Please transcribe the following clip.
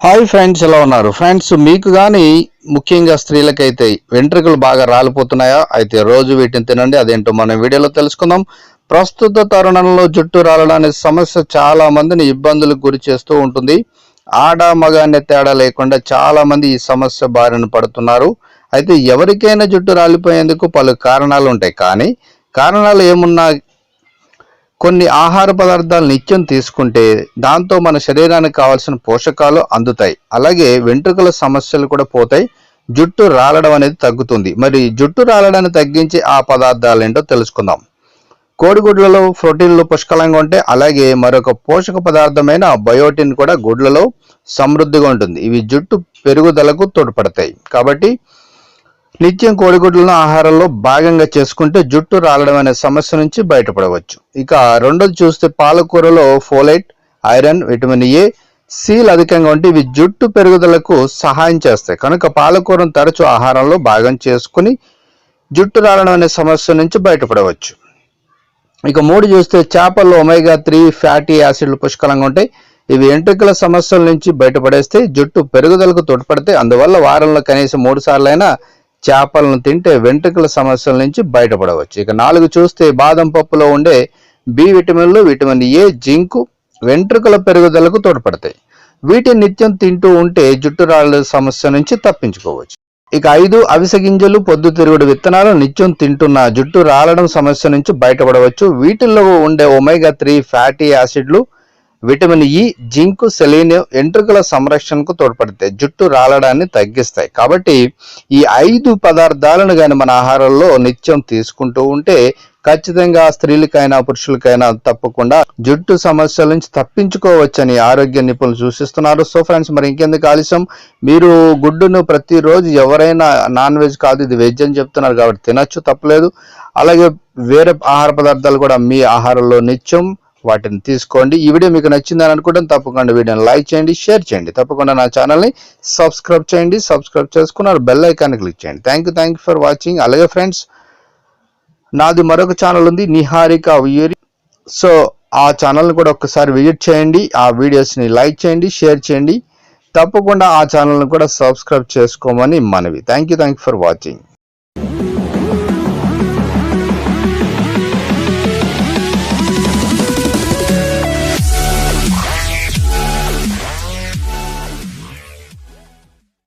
Hi friends ఎలా ఉన్నారు? Friends మీకు కానీ ముఖ్యంగా స్త్రీలకైతే వెంట్రుకలు బాగా రాలిపోతున్నాయా? అయితే రోజు వీటిని తినండి. అదేంటో మనం వీడియోలో తెలుసుకుందాం. ప్రస్తుత తరుణంలో జుట్టు రాలడానికి సమస్య చాలా మందిని ఇబ్బందులకు గురి చేస్తూ ఉంటుంది. ఆడ మగ తేడా లేకుండా చాలా మంది ఈ సమస్య బారిన పడుతున్నారు. అయితే ఎవరికైనా జుట్టు రాలిపోయేందుకు పలు కారణాలు ఉంటాయి కానీ కారణాలు ఏమున్నా? కొన్ని ఆహార పదార్థాలు నిత్యం తీసుకుంటే దాంతో మన శరీరానికి కావాల్సిన పోషకాలు అందుతాయి. అలాగే వెంట్రుకల సమస్యలు కూడా పోతాయి. జుట్టు రాలడం అనేది తగ్గుతుంది. మరి జుట్టు రాలడాన్ని తగ్గించే ఆ పదార్థాలు ఏంటో తెలుసుకుందాం. కోడిగుడ్లలో ప్రోటీన్లు పుష్కలంగా ఉంటాయి. అలాగే మరొక పోషక పదార్థమైన బయోటిన్ కూడా గుడ్లలో సమృద్ధిగా ఉంటుంది. ఇవి జుట్టు పెరుగుదలకు తోడ్పడతాయి. కాబట్టి నిత్యం కోడిగుడ్లను ఆహారంలో భాగంగా చేసుకుంటే జుట్టు రాలడం అనే సమస్య నుంచి బయటపడవచ్చు. ఇక రెండోది చూస్తే పాలకూరలో folate iron vitamin A C అధికంగా ఉంటే ఇవి జుట్టు పెరుగుదలకు సహాయం చేస్తాయి. కనుక పాలకూరను తరచూ ఆహారంలో భాగం చేసుకుని జుట్టు రాలడం అనే సమస్య నుంచి బయటపడవచ్చు. ఇక మూడు చూస్తే చేపల్లో ఒమేగా త్రీ ఫ్యాటీ యాసిడ్లు పుష్కలంగా ఉంటాయి. ఇవి ఎంట్రుకల సమస్యల నుంచి బయటపడేస్తే జుట్టు పెరుగుదలకు తోడ్పడితే అందువల్ల వారంలో కనీసం మూడు సార్లైనా చేపలను తింటే వెంట్రుకల సమస్యల నుంచి బయటపడవచ్చు. ఇక నాలుగు చూస్తే బాదం పప్పులో ఉండే బి విటమిన్లు విటమిన్ ఏ జింకు వెంట్రుకల పెరుగుదలకు తోడ్పడతాయి. వీటిని నిత్యం తింటూ ఉంటే జుట్టు రాళ్ళ సమస్య నుంచి తప్పించుకోవచ్చు. ఇక ఐదు అవిసె గింజలు పొద్దుతిరుగుడు విత్తనాలు నిత్యం తింటున్న జుట్టు రాలడం సమస్య నుంచి బయటపడవచ్చు. వీటిల్లో ఉండే ఒమేగా త్రీ ఫ్యాటీ యాసిడ్లు విటమిన్ ఇ జింక్ సెలీనియం ఎంట్రుకల సంరక్షణకు తోడ్పడతాయి. జుట్టు రాలడాన్ని తగ్గిస్తాయి. కాబట్టి ఈ ఐదు పదార్థాలను కానీ మన ఆహారంలో నిత్యం తీసుకుంటూ ఉంటే ఖచ్చితంగా స్త్రీలకైనా పురుషులకైనా తప్పకుండా జుట్టు సమస్యల నుంచి తప్పించుకోవచ్చని ఆరోగ్య నిపుణులు సూచిస్తున్నారు. సో ఫ్రెండ్స్ మరి ఇంకెందుకు ఆలస్యం? మీరు గుడ్డును ప్రతిరోజు ఎవరైనా నాన్ వెజ్ కాదు ఇది వెజ్ అని చెప్తున్నారు కాబట్టి తినచ్చు తప్పలేదు. అలాగే వేరే ఆహార పదార్థాలు కూడా మీ ఆహారంలో నిత్యం వాటిని తీసుకోండి. ఈ వీడియో మీకు నచ్చిందని అనుకుంటాను తప్పకుండా వీడియోని లైక్ చేయండి షేర్ చేయండి. తప్పకుండా నా ఛానల్ని సబ్స్క్రైబ్ చేయండి సబ్స్క్రైబ్ చేసుకున్నారు బెల్ ఐకాన్ క్లిక్ చేయండి. Thank you thank you for watching అలాగే ఫ్రెండ్స్ నాది మరొక ఛానల్ ఉంది నిహారిక ఉయ్యూరి సో ఆ ఛానల్ని కూడా ఒకసారి విజిట్ చేయండి ఆ వీడియోస్ని లైక్ చేయండి షేర్ చేయండి. తప్పకుండా ఆ ఛానల్ని కూడా సబ్స్క్రైబ్ చేసుకోమని మనవి. Thank you thank you for watching